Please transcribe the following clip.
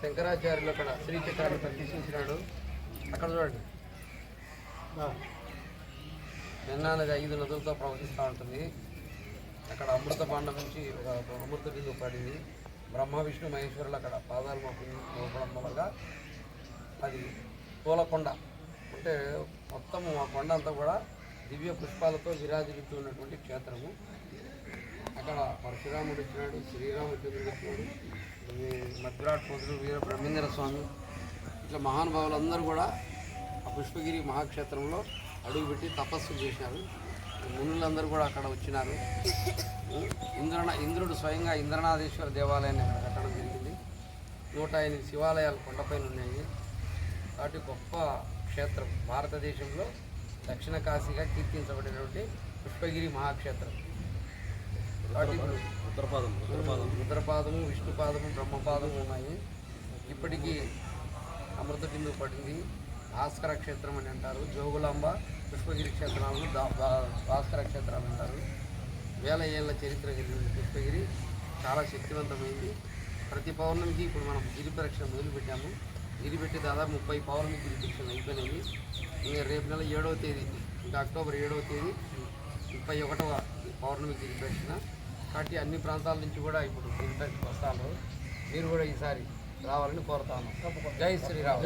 శంకరాచార్యులు అక్కడ శ్రీచక్రాన్ని ప్రతిష్ఠించినాడు అక్కడ చూడండి. నిన్న ఐదు నదులతో ప్రవహిస్తూ ఉంటుంది. అక్కడ అమృత పాండం నుంచి ఒక అమృత బిందు పడింది. బ్రహ్మ విష్ణు మహేశ్వరులు అక్కడ పాదాలు మోపింది మోపడం వల్ల అది పూలకొండ. అంటే మొత్తం ఆ కొండ అంతా కూడా దివ్య పుష్పాలతో విరాజిల్లుతూ ఉన్నటువంటి క్షేత్రము. అక్కడ పరశురాముడు వచ్చినాడు శ్రీరామచంద్రుడు వచ్చినాడు ఈ పోతులు వీర బ్రహ్మేంద్ర స్వామి ఇట్లా మహానుభావులందరూ కూడా ఆ పుష్పగిరి మహాక్షేత్రంలో అడుగుపెట్టి తపస్సు చేసినారు మునులందరూ కూడా అక్కడ వచ్చినారు. ఇంద్రన ఇంద్రుడు స్వయంగా ఇంద్రనాథేశ్వర దేవాలయాన్ని అక్కడ కట్టడం జరిగింది. నూట ఎనిమిది శివాలయాలు కొండపైన ఉన్నాయి. కాబట్టి గొప్ప క్షేత్రం భారతదేశంలో దక్షిణ కాశీగా కీర్తించబడినటువంటి పుష్పగిరి మహాక్షేత్రం. ఉత్తరపాదం ఉత్తరపాదం. విష్ణుపాదము బ్రహ్మపాదము ఉన్నాయి. ఇప్పటికీ అమృత బిందు పడింది. భాస్కర క్షేత్రం అని అంటారు. జోగులాంబ పుష్పగిరి క్షేత్రాలను దా- భా- భాస్కర క్షేత్రాలు అంటారు. వేల ఏళ్ళ చరిత్ర కలిగిన పుష్పగిరి చాలా శక్తివంతమైంది. ప్రతి పౌర్ణమికి ఇప్పుడు మనం గిరి ప్రదక్షిణ మొదలుపెట్టాము. గిరి పెట్టి దాదాపు ముప్పై పౌర్ణమి గిరి ప్రదక్షిణలు అయిపోయినాయి. ఇంకా రేపు నెల ఏడవ తేదీ ఇంకా అక్టోబర్ ఏడవ తేదీ ముప్పై ఒకటవ పౌర్ణమి గిరి ప్రదక్షిణ కాబట్టి అన్ని ప్రాంతాల నుంచి కూడా ఇప్పుడు వస్తాను మీరు కూడా ఈసారి రావాలని కోరుతాను. జై శ్రీరామ్.